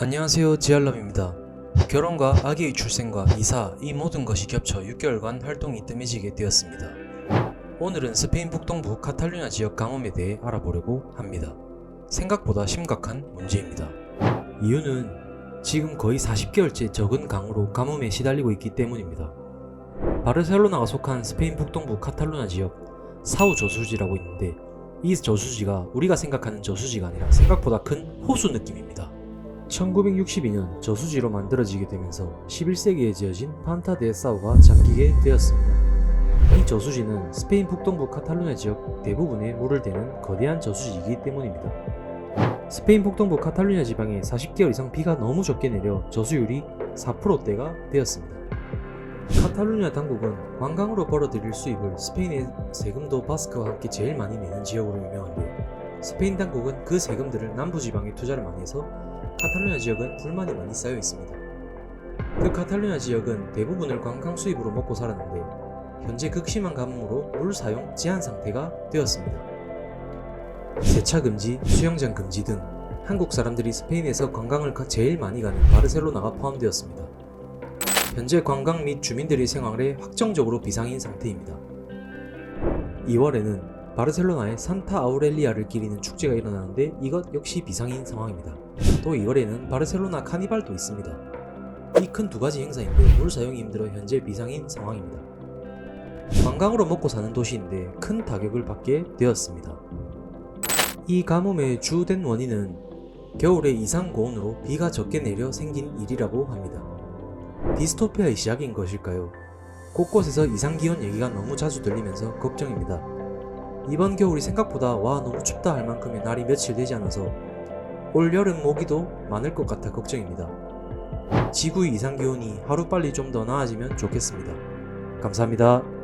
안녕하세요 지알람입니다. 결혼과 아기의 출생과 이사 이 모든 것이 겹쳐 6개월간 활동이 뜸해지게 되었습니다. 오늘은 스페인 북동부 카탈루냐 지역 가뭄에 대해 알아보려고 합니다. 생각보다 심각한 문제입니다. 이유는 지금 거의 40개월째 적은 강으로 가뭄에 시달리고 있기 때문입니다. 바르셀로나가 속한 스페인 북동부 카탈루냐 지역 사우 저수지라고 있는데 이 저수지가 우리가 생각하는 저수지가 아니라 생각보다 큰 호수 느낌입니다. 1962년 저수지로 만들어지게 되면서 11세기에 지어진 판타 데 사우가 잠기게 되었습니다. 이 저수지는 스페인 북동부 카탈루냐 지역 대부분에 물을 대는 거대한 저수지이기 때문입니다. 스페인 북동부 카탈루냐 지방에 40개월 이상 비가 너무 적게 내려 저수율이 4%대가 되었습니다. 카탈루냐 당국은 관광으로 벌어들일 수입을 스페인의 세금도 바스크와 함께 제일 많이 내는 지역으로 유명한데 스페인 당국은 그 세금들을 남부 지방에 투자를 많이 해서 카탈루냐 지역은 불만이 많이 쌓여 있습니다. 그 카탈루냐 지역은 대부분을 관광 수입으로 먹고 살았는데 현재 극심한 가뭄으로 물 사용 제한 상태가 되었습니다. 세차 금지, 수영장 금지 등 한국 사람들이 스페인에서 관광을 가- 제일 많이 가는 바르셀로나가 포함되었습니다. 현재 관광 및 주민들의 생활에 확정적으로 비상인 상태입니다. 2월에는 바르셀로나의 산타 아우렐리아를 기리는 축제가 일어나는데 이것 역시 비상인 상황입니다. 또 2월에는 바르셀로나 카니발도 있습니다. 이 큰 두 가지 행사인데 물 사용이 힘들어 현재 비상인 상황입니다. 관광으로 먹고 사는 도시인데 큰 타격을 받게 되었습니다. 이 가뭄의 주된 원인은 겨울의 이상 고온으로 비가 적게 내려 생긴 일이라고 합니다. 디스토피아의 시작인 것일까요? 곳곳에서 이상 기온 얘기가 너무 자주 들리면서 걱정입니다. 이번 겨울이 생각보다 와 너무 춥다 할 만큼의 날이 며칠 되지 않아서 올 여름 모기도 많을 것 같아 걱정입니다. 지구의 이상 기온이 하루빨리 좀 더 나아지면 좋겠습니다. 감사합니다.